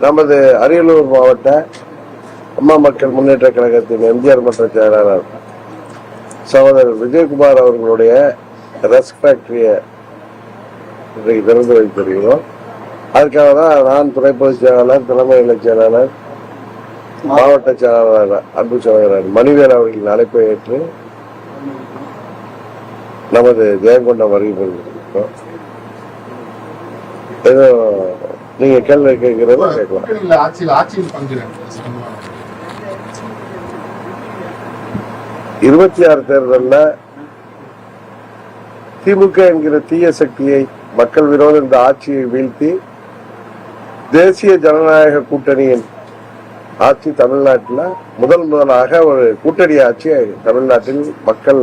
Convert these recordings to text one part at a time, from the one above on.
நமது அரியலூர் மாவட்ட அம்மா மக்கள் முன்னேற்ற கழகத்தின் எம்ஜிஆர் மன்ற செயலாளர் சகோதரர் விஜயகுமார் அவர்களுடைய ரெஸ்க் ஃபேக்டரியை இன்றைக்கு திறந்து வைத்திருக்கிறோம். அதுக்காக தான் நான் துணை பொதுச் செயலாளர் தலைமை நிலைச் செயலாளர் மாவட்ட செயலாளர் அன்பு சகோதரர் மணிவேல் அவர்களின் அழைப்பை ஏற்று நமது ஜெயங்கொண்டம் வருகை பெறுகிறோம் ஏதோ நீங்க கேள்வி கேட்கிறத கேட்கலாம். இருபத்தி ஆறு தேர்தல்ல திமுக என்கிற தீய சக்தியை மக்கள் விரோத இந்த ஆட்சியை வீழ்த்தி தேசிய ஜனநாயக கூட்டணியின் ஆட்சி தமிழ்நாட்டில் முதல் முதலாக ஒரு கூட்டணி ஆட்சியை தமிழ்நாட்டில் மக்கள்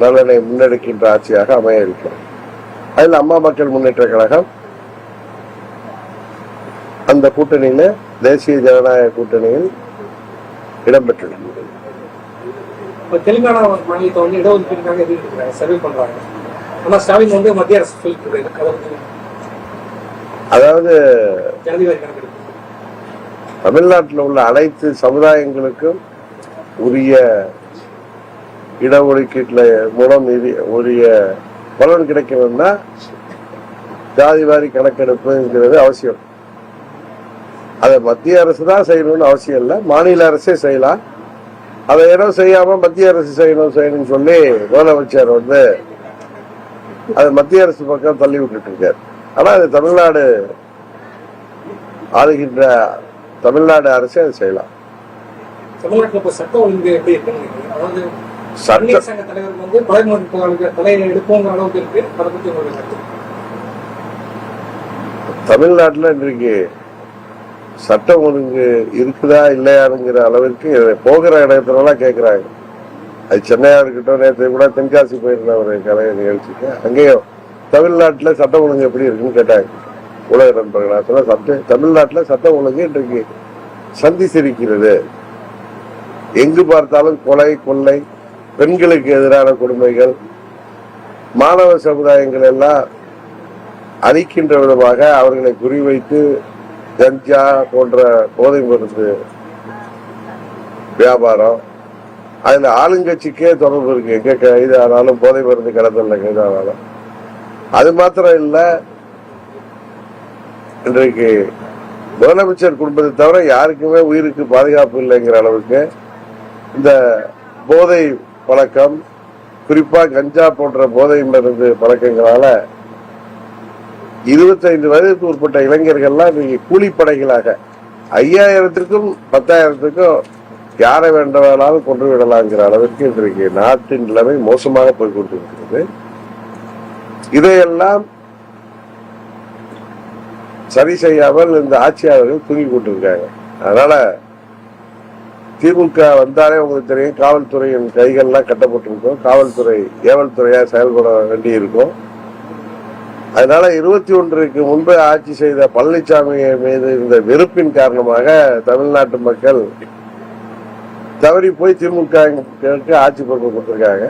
நலனை முன்னெடுக்கின்ற ஆட்சியாக அமைய இருக்கிறது அதில் அம்மா மக்கள் முன்னேற்ற கழகம் அந்த கூட்டணியில தேசிய ஜனநாயக கூட்டணியில் இடம்பெற்றிருக்கிறது இப்ப தெலுங்கானா மாநிலத்தை வந்து இடஒதுக்கீடுக்காக எதிர்க்கிறாங்க சர்வே பண்றாங்க. ஆனா ஸ்டாலின் வந்து மத்திய அரசு சொல்லிட்டு இருக்காரு அதை வந்து அதாவது தமிழ்நாட்டில் உள்ள அனைத்து சமுதாயங்களுக்கும் உரிய இடஒதுக்கீட்டுல மூலம் நிதி உரிய பலன் கிடைக்கணும்னா ஜாதிவாரி கணக்கெடுப்புங்கிறது அவசியம். அதை மத்திய அரசு தான் செய்யணும்னு அவசியம் இல்லை. மாநில அரசே செய்யலாம். அதை ஏதோ செய்யாம மத்திய அரசு செய்யணும் செய்யணும்னு சொல்லி முதலமைச்சர் வந்து அது மத்திய அரசு பக்கம் தள்ளி விட்டுட்டு இருக்காரு. ஆனா அது தமிழ்நாடு ஆளுகின்ற தமிழ்நாடு அரசே அதை செய்யலாம். தமிழ்நாட்டுல இன்றைக்கு சட்டம் ஒழுங்கு இருக்குதா இல்லையாங்கிற அளவிற்கு போகிற இடத்துலலாம் கேட்குறாங்க அது சென்னையா இருக்கட்டும் நேற்று கூட தென்காசி போயிருந்த ஒரு கலை நிகழ்ச்சிக்கு. அங்கேயும் தமிழ்நாட்டில் சட்டம் ஒழுங்கு எப்படி இருக்குன்னு கேட்டாங்க. உலக நண்பர்களா சொன்ன சட்ட தமிழ்நாட்டில் சட்டம் ஒழுங்கு இன்றைக்கு சந்தி சிரிக்கிறது. எங்கு பார்த்தாலும் கொலை கொள்ளை பெண்களுக்கு எதிரான கொடுமைகள். மாணவ சமுதாயங்கள் எல்லாம் அழிக்கின்ற விதமாக அவர்களை குறிவைத்து கஞ்சா போன்ற போதை மருந்து வியாபாரம். அதுல ஆளுங்கட்சிக்கே தொடர்பு இருக்கு. எங்க கைதானாலும் போதை மருந்து கடத்தல கைதானாலும். அது மாத்திரம் இல்ல இன்றைக்கு முதலமைச்சர் குடும்பத்தை தவிர யாருக்குமே உயிருக்கு பாதுகாப்பு இல்லைங்கிற அளவுக்கு இந்த போதை பழக்கம் குறிப்பா கஞ்சா போன்ற போதை மருந்து பழக்கங்களால இருபத்தைந்து வயதுக்கு உட்பட்ட இளைஞர்கள்லாம் இன்னைக்கு கூலிப்படைகளாக ஐயாயிரத்திற்கும் பத்தாயிரத்துக்கும் யாரை வேண்டவானாலும் கொண்டு விடலாங்கிற அளவிற்கு இன்றைக்கு நாட்டின் நிலைமை மோசமாக போய் கொண்டிருக்கிறது. இதையெல்லாம் சரி செய்யாமல் இந்த ஆட்சியாளர்கள் தூங்கி கொண்டிருக்காங்க. அதனால திமுக வந்தாலே உங்களுக்கு தெரியும் காவல்துறையின் கைகள்லாம் கட்டப்பட்டிருக்கும். காவல்துறை ஏவல் துறையா செயல்பட வேண்டி இருக்கும் அதனால இருபத்தி ஒன்றுக்கு முன்பு ஆட்சி செய்த பழனிசாமி மீது இருந்த வெறுப்பின் காரணமாக தமிழ்நாட்டு மக்கள் தவறி போய் திமுக ஆட்சி பொறுப்பு கொடுத்திருக்காங்க.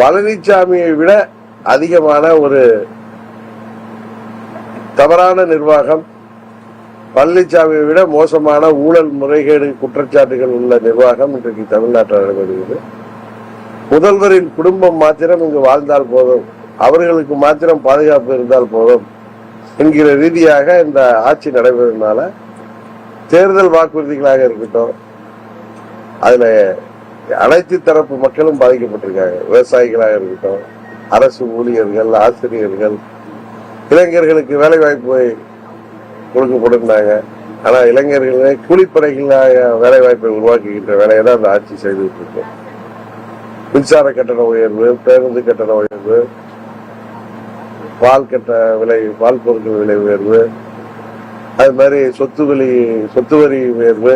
பழனிசாமியை விட அதிகமான ஒரு தவறான நிர்வாகம் பழனிசாமியை விட மோசமான ஊழல் முறைகேடு குற்றச்சாட்டுகள் உள்ள நிர்வாகம் இன்றைக்கு தமிழ்நாட்டில் நடைபெறுகிறது. முதல்வரின் குடும்பம் மாத்திரம் இங்கு வாழ்ந்தால் போதும். அவர்களுக்கு மாத்திரம் பாதுகாப்பு இருந்தால் போதும் என்கிற ரீதியாக இந்த ஆட்சி நடைபெறதுனால தேர்தல் வாக்குறுதிகளாக இருக்கட்டும் அதுல அனைத்து தரப்பு மக்களும் பாதிக்கப்பட்டிருக்காங்க. விவசாயிகளாக இருக்கட்டும் அரசு ஊழியர்கள் ஆசிரியர்கள் இளைஞர்களுக்கு வேலை வாய்ப்பு கொடுக்கப்பட்டிருந்தாங்க ஆனா இளைஞர்களே கூலிப்படைகளாக வேலை வாய்ப்பை உருவாக்குகின்ற வேலையை தான் அந்த ஆட்சி செய்துட்டு இருக்கு. மின்சார கட்டண உயர்வு பேருந்து கட்டண உயர்வு பால் கட்ட விலை பால் பொருட்கள் விலை உயர்வு அது மாதிரி சொத்து வரி சொத்து வரி உயர்வு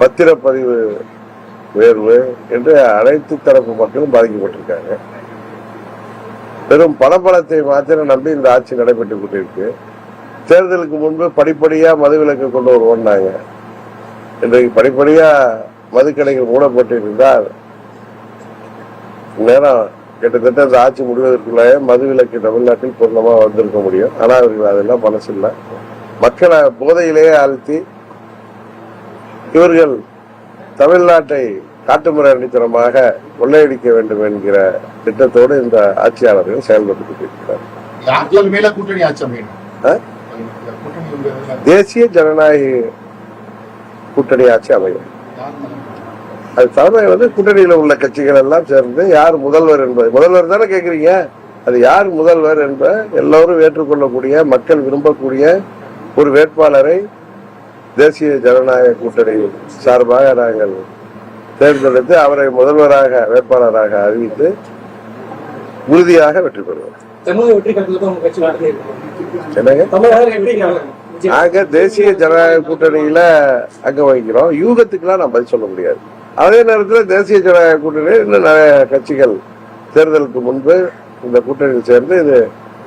பத்திரப்பதிவு உயர்வு என்று அனைத்து தரப்பு மக்களும் பாதிக்கப்பட்டிருக்காங்க. பெரும் பணபலத்தை மாத்திரம் நம்பி இந்த ஆட்சி நடைபெற்றுக் கொண்டிருக்கு. தேர்தலுக்கு முன்பு படிப்படியா மதுவிலக்கு கொண்டு வருவோம்னாங்க. இன்றைக்கு படிப்படியா மதுக்கடைகள் மூடப்பட்டு இருந்தால் நேரம் கிட்டத்தட்ட இந்த ஆட்சி முடிவதற்குள்ளே மதுவிலக்கு தமிழ்நாட்டில் பூர்ணமா வந்திருக்க முடியும். ஆனா அவர்கள் அதெல்லாம் மனசு இல்லை மக்களை போதையிலேயே அழுத்தி இவர்கள் தமிழ்நாட்டை காட்டுமுறை அடித்தனமாக கொள்ளையடிக்க வேண்டும் என்கிற திட்டத்தோடு இந்த ஆட்சியாளர்கள் செயல்பட்டு கொண்டிருக்கிறார் தேசிய ஜனநாயக கூட்டணி ஆட்சி அமையும்? அது தலைமை வந்து கூட்டணியில் உள்ள கட்சிகள் எல்லாம் சேர்ந்து யார் முதல்வர் என்பது முதல்வர் தானே கேக்குறீங்க? அது யார் முதல்வர் என்ப எல்லோரும் ஏற்றுக்கொள்ளக்கூடிய மக்கள் விரும்பக்கூடிய ஒரு வேட்பாளரை தேசிய ஜனநாயக கூட்டணி சார்பாக நாங்கள் தேர்ந்தெடுத்து அவரை முதல்வராக வேட்பாளராக அறிவித்து உறுதியாக வெற்றி பெறுவோம். நாங்க தேசிய ஜனநாயக கூட்டணியில அங்க வகிக்கிறோம். யூகத்துக்குலாம் நான் பதில் சொல்ல முடியாது. அதே நேரத்தில் தேசிய ஜனநாயக கூட்டணியில் இன்னும் நிறைய கட்சிகள் தேர்தலுக்கு முன்பு இந்த கூட்டணியில் சேர்ந்து இது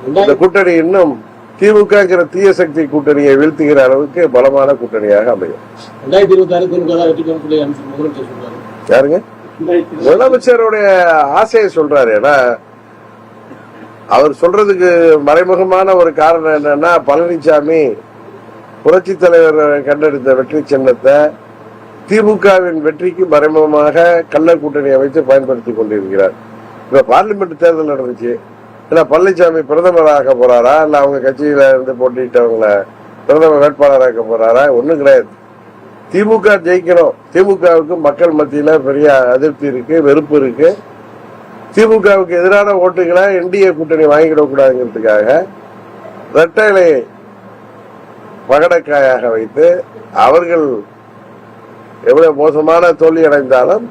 இந்த கூட்டணி இன்னும் திமுகங்கிற தீய சக்தி கூட்டணியை வீழ்த்துகிற அளவுக்கு பலமான கூட்டணியாக அமையும். யாருங்க? முதலமைச்சருடைய ஆசையை சொல்றாரு. ஏன்னா அவர் சொல்றதுக்கு மறைமுகமான ஒரு காரணம் என்னன்னா பழனிசாமி புரட்சி தலைவர் கண்டெடுத்த வெற்றி சின்னத்தை திமுகவின் வெற்றிக்கு மறைமுகமாக கள்ள கூட்டணி அமைத்து பயன்படுத்தி கொண்டிருக்கிறார். இப்ப பார்லிமெண்ட் தேர்தல் நடந்துச்சு. இல்ல பழனிசாமி பிரதமராக போறாரா? இல்ல அவங்க கட்சியில இருந்து போட்டிட்டவங்கள பிரதமர் வேட்பாளராக போறாரா? ஒண்ணும் கிடையாது. திமுக ஜெயிக்கணும். திமுகவுக்கு மக்கள் மத்தியில பெரிய அதிருப்தி இருக்கு வெறுப்பு இருக்கு. திமுகவுக்கு எதிரான ஓட்டுகளை என்டிஏ கூட்டணி வாங்கிடக் கூடாதுங்கிறதுக்காக ரெட்டைலை பகடக்காயாக வைத்து அவர்கள் எவ்வளவு மோசமான தோல்வி அடைந்தாலும்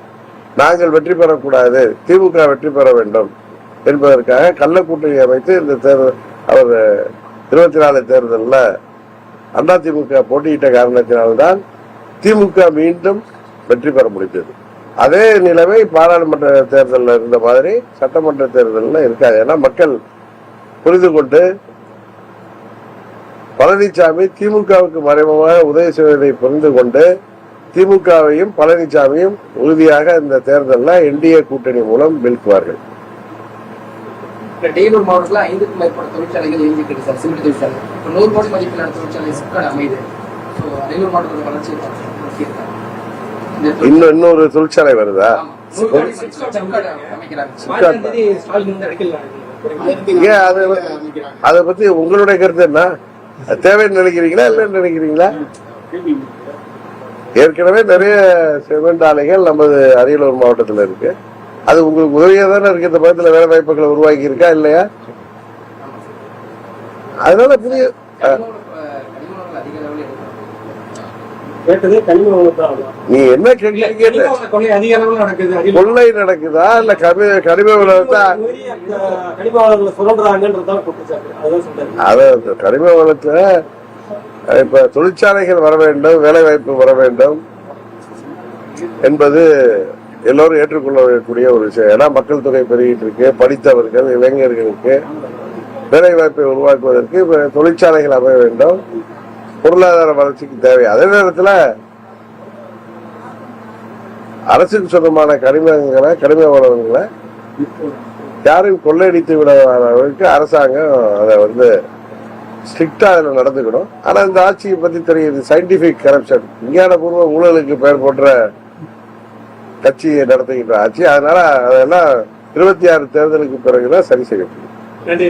நாங்கள் வெற்றி பெறக்கூடாது திமுக வெற்றி பெற வேண்டும் என்பதற்காக கள்ள கூட்டணி அமைத்து இந்த தேர்தல் அவர் இருபத்தி நாலு தேர்தலில் அண்ணா திமுக போட்டியிட்ட காரணத்தினால்தான் திமுக மீண்டும் வெற்றி பெற முடிந்தது. அதே நிலைமை பாராளுமன்ற தேர்தலில் இருந்த மாதிரி சட்டமன்ற தேர்தலில் இருக்காது. ஏன்னா மக்கள் புரிந்து கொண்டு பழனிசாமி திமுகவுக்கு மறைமுகமாக உதவி செய்வதை புரிந்து கொண்டு திமுகவையும் பழனிசாமியும் உறுதியாக இந்த தேர்தலில் என்டிஏ கூட்டணி மூலம் வீழ்த்துவார்கள். இப்ப டெய்லூர் மாவட்டத்துல ஐந்துக்கும் மேற்பட்ட தொழிற்சாலைகள் இயங்கிட்டு இருக்கு சார் சிமெண்ட் தொழிற்சாலை. இப்போ நூறு கோடி மதிப்பிலான தொழிற்சாலை சிப்காட் அமையுது. ஸோ டெய்லூர் மாவட்டத்தோட வளர்ச்சி நோக்கியிருக்காங்க. இந்த தொழிற்சாலை- இன்னும் இன்னொரு தொழிற்சாலை வருதா? அது அதை பத்தி உங்களுடைய கருத்து என்ன? தேவைன்னு நினைக்கிறீங்களா இல்லைன்னு நினைக்கிறீங்களா? ஏற்கனவே நிறைய சிமெண்ட் ஆலைகள் நமது அரியலூர் மாவட்டத்தில் இருக்கு. அது உங்களுக்கு உதவியா தானே இருக்கு? இந்த பக்கத்துல வேலை வாய்ப்புகளை உருவாக்கி இருக்கா இல்லையா? அதனால புதிய நீ என்ன கனிம கொள்ளை நடக்குது இல்ல கனிம வளத்தை கனிம அத கனிம வளத்தை இப்ப தொழிற்சாலைகள் வர வேண்டும் வேலை வாய்ப்பு வர வேண்டும் என்பது எல்லோரும் ஏற்றுக்கொள்ளக்கூடிய ஒரு விஷயம். ஏன்னா மக்கள் தொகை பெருகிட்டு இருக்கு படித்தவர்கள் இளைஞர்களுக்கு வேலை வாய்ப்பை உருவாக்குவதற்கு தொழிற்சாலைகள் அமைய வேண்டும். பொருளாதார வளர்ச்சிக்கு தேவை. அதே நேரத்தில் அரசுக்கு சொந்தமான கனிமங்களை கனிம வளங்களை யாரும் கொள்ளையடித்து விடாத அளவுக்கு அரசாங்கம் அதை வந்து ஸ்ட்ரிக்டா அதில் நடந்துக்கணும். ஆனா இந்த ஆட்சியை பத்தி தெரியுது சயின்டிபிக் கரப்ஷன் விஞ்ஞானபூர்வ ஊழலுக்கு பெயர் போன்ற கட்சியை நடத்துகின்ற ஆட்சி. அதனால அதெல்லாம் இருபத்தி ஆறு தேர்தலுக்கு பிறகுதான் சரி செய்யப்படும். நன்றி.